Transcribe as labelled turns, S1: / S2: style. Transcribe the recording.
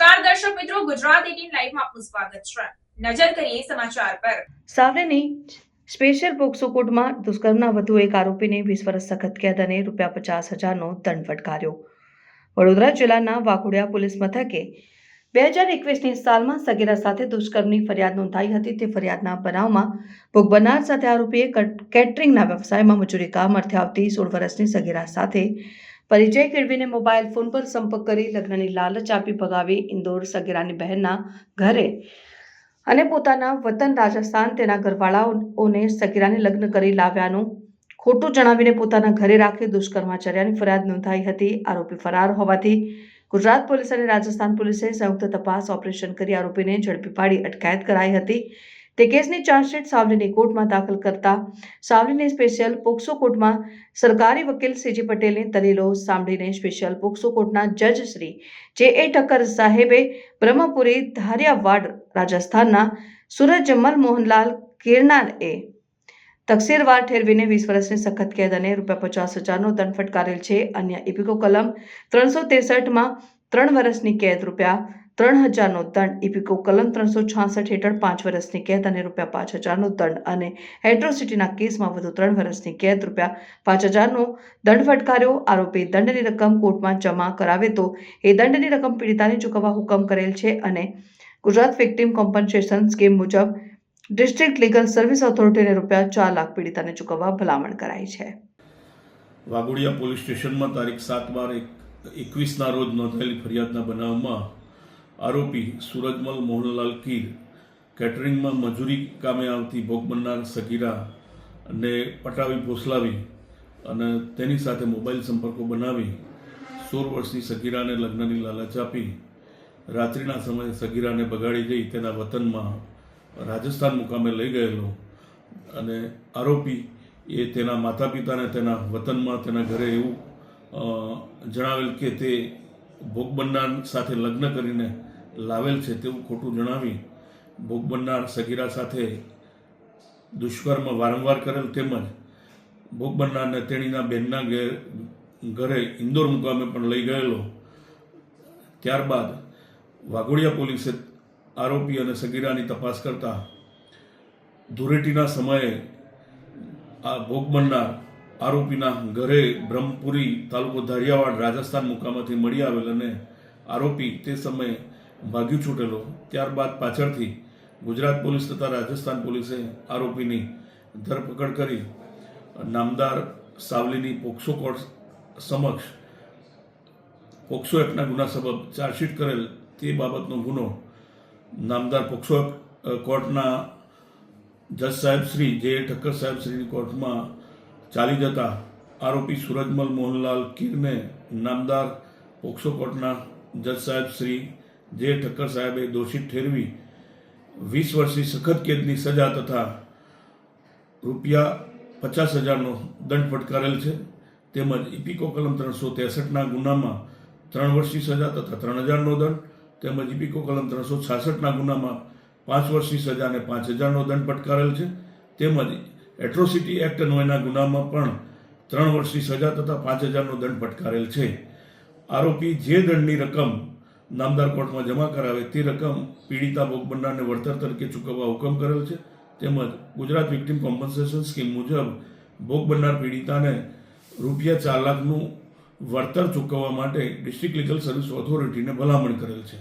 S1: દર્શક મિત્રો, ગુજરાત એટીન લાઈવમાં આપનું સ્વાગત છે. નજર કરીએ સમાચાર પર.
S2: સાવલીની સ્પેશિયલ પોક્સો કોર્ટમાં દુષ્કર્મના વધુ એક આરોપીને વીસ વર્ષ સખત કેદ રૂપિયા પચાસ હજારનો દંડ ફટકાર્યો. વડોદરા જિલ્લાના વાઘોડિયા પોલીસ મથકે બે હજાર એકવીસની સાલમાં સગીરા સાથે દુષ્કર્મની ફરિયાદ નોંધાઈ હતી. તે ફરિયાદના બનાવમાં ભોગ બનનાર સાથે આરોપીએ કટ- કેટરિંગના વ્યવસાયમાં મજૂરી કામ અર્થે આવતી સોળ વર્ષની સગીરા સાથે પરિચય કેળવીને મોબાઈલ ફોન પર સંપર્ક કરી લગ્નની લાલચ આપી ભગાવી ઇન્દોર સગીરાની બહેનના ઘરે અને પોતાના વતન રાજસ્થાન તેના ઘરવાળાઓને સગીરાને લગ્ન કરી લાવ્યાનું ખોટું જણાવીને પોતાના ઘરે રાખી દુષ્કર્માચર્યાની ફરિયાદ નોંધાઈ હતી. આરોપી ફરાર હોવાથી ગુજરાત પોલીસ અને રાજસ્થાન પોલીસે સંયુક્ત તપાસ ઓપરેશન કરી આરોપીને ઝડપી પાડી અટકાયત કરાઈ હતી. તે કેસની ચાર્જશીટ સાવલીની કોર્ટમાં દાખલ કરતા સાવલીની સ્પેશિયલ પોક્સો કોર્ટમાં સરકારી વકીલ સીજી પટેલની દલીલો સાંભળીને સ્પેશિયલ પોક્સો કોર્ટના જજ શ્રી જે એ ઠક્કર સાહેબે બ્રહ્મપુરી ધારિયાવાડ રાજસ્થાનના સુરજ જમલ મોહનલાલ કિરનારએ તકસીરવાર ઠેરવીને વીસ વર્ષની સખત કેદ અને રૂપિયા પચાસ હજારનો દંડ ફટકારેલ છે. અન્ય ઇપિકો કલમ ત્રણસો ત્રેસઠમાં ત્રણ વર્ષની કેદ રૂપિયા ત્રણ હજારનો દંડ. ઇપિકો કલમ ત્રણસો છાસઠ હેઠળ પાંચ વર્ષની કેદ અને રૂપિયા પાંચ હજારનો દંડ અને એટ્રોસિટીના કેસમાં વધુ ત્રણ વર્ષની કેદ રૂપિયા પાંચ હજારનો દંડ ફટકાર્યો. આરોપી દંડની રકમ કોર્ટમાં જમા કરાવે તો એ દંડની રકમ પીડિતાને ચૂકવવા હુકમ કરેલ છે અને ગુજરાત વિક્ટિમ કોમ્પન્સેશન સ્કીમ મુજબ ડિસ્ટ્રિક્ટ લીગલ સર્વિસ ઓથોરિટીને રૂપિયા ચાર લાખ પીડિતાને ચૂકવવા ભલામણ કરાઈ છે.
S3: વાઘોડિયા પોલીસ સ્ટેશનમાં તારીખ સાત બાર એકવીસના રોજ નોંધાયેલી ફરિયાદના બનાવમાં આરોપી સુરજમલ મોહનલાલ કીર કેટરિંગમાં મજૂરી કામે આવતી ભોગ બનનાર સગીરા ને પટાવી ફોસલાવી અને તેની સાથે મોબાઈલ સંપર્કો બનાવી સોળ વર્ષની સગીરાને લગ્નની લાલચ આપી. રાત્રિના સમયે સગીરાને બગાડી જઈ તેના વતનમાં રાજસ્થાન મુકામે લઈ ગયેલો અને આરોપી એ તેના માતા પિતાને તેના વતનમાં તેના ઘરે એવું જણાવેલ કે તે ભોગ બનનાર સાથે લગ્ન કરીને લાવેલ છે તેવું ખોટું જણાવી ભોગ બનનાર સગીરા સાથે દુષ્કર્મ વારંવાર કરેલ તેમજ ભોગ બનનારને તેણીના બહેનના ઘેર ઇન્દોર મુકામે પણ લઈ ગયેલો. ત્યારબાદ વાઘોડિયા પોલીસે આરોપી અને સગીરાની તપાસ કરતા ધૂળેટીના સમયે આ ભોગ બનનાર આરોપીના ઘરે બ્રહ્મપુરી તાલુકો ધારિયાવાડ રાજસ્થાન મુકામાંથી મળી આવેલ અને આરોપી તે સમયે ભાગ્યું છૂટેલો. ત્યારબાદ પાછળથી ગુજરાત પોલીસ તથા રાજસ્થાન પોલીસે આરોપીની ધરપકડ કરી નામદાર સાવલીની પોક્સો કોર્ટ સમક્ષ પોક્સો એક્ટના ગુના સબબ ચાર્જશીટ કરેલ તે બાબતનો ગુનો નામદાર પોક્સો અ, કોર્ટના જજ સાહેબ શ્રી જે ઠક્કર સાહેબ શ્રીની કોર્ટમાં ચાલી જતા આરોપી સુરજમલ મોહનલાલ કીરને નામદાર પોક્સો કોર્ટના જજ સાહેબ શ્રી જે ઠક્કર સાહેબે દોષિત ઠેરવી વીસ વર્ષની સખત કેદની સજા તથા રૂપિયા પચાસ હજારનો દંડ ફટકારેલ છે. તેમજ ઇપિકો કલમ ત્રણસો ત્રેસઠના ગુનામાં ત્રણ વર્ષની સજા તથા ત્રણ હજારનો દંડ તેમજ ઇપિકો કલમ ત્રણસો છાસઠના ગુનામાં પાંચ વર્ષની સજા અને પાંચ હજારનો દંડ ફટકારેલ છે. તેમજ એટ્રોસિટી એક્ટ અન્વયના ગુનામાં પણ ત્રણ વર્ષની સજા તથા પાંચ હજારનો દંડ ફટકારેલ છે. આરોપી જે દંડની રકમ નામદાર કોર્ટમાં જમા કરાવે તે રકમ પીડિતા ભોગ બનનારને વળતર તરીકે ચૂકવવા હુકમ કરેલ છે. તેમજ ગુજરાત વિક્ટિમ કોમ્પન્સેશન સ્કીમ મુજબ ભોગ બનનાર પીડિતાને રૂપિયા ચાર લાખનું વળતર ચૂકવવા માટે ડિસ્ટ્રિક્ટ લીગલ સર્વિસ ઓથોરિટીને ભલામણ કરેલ છે.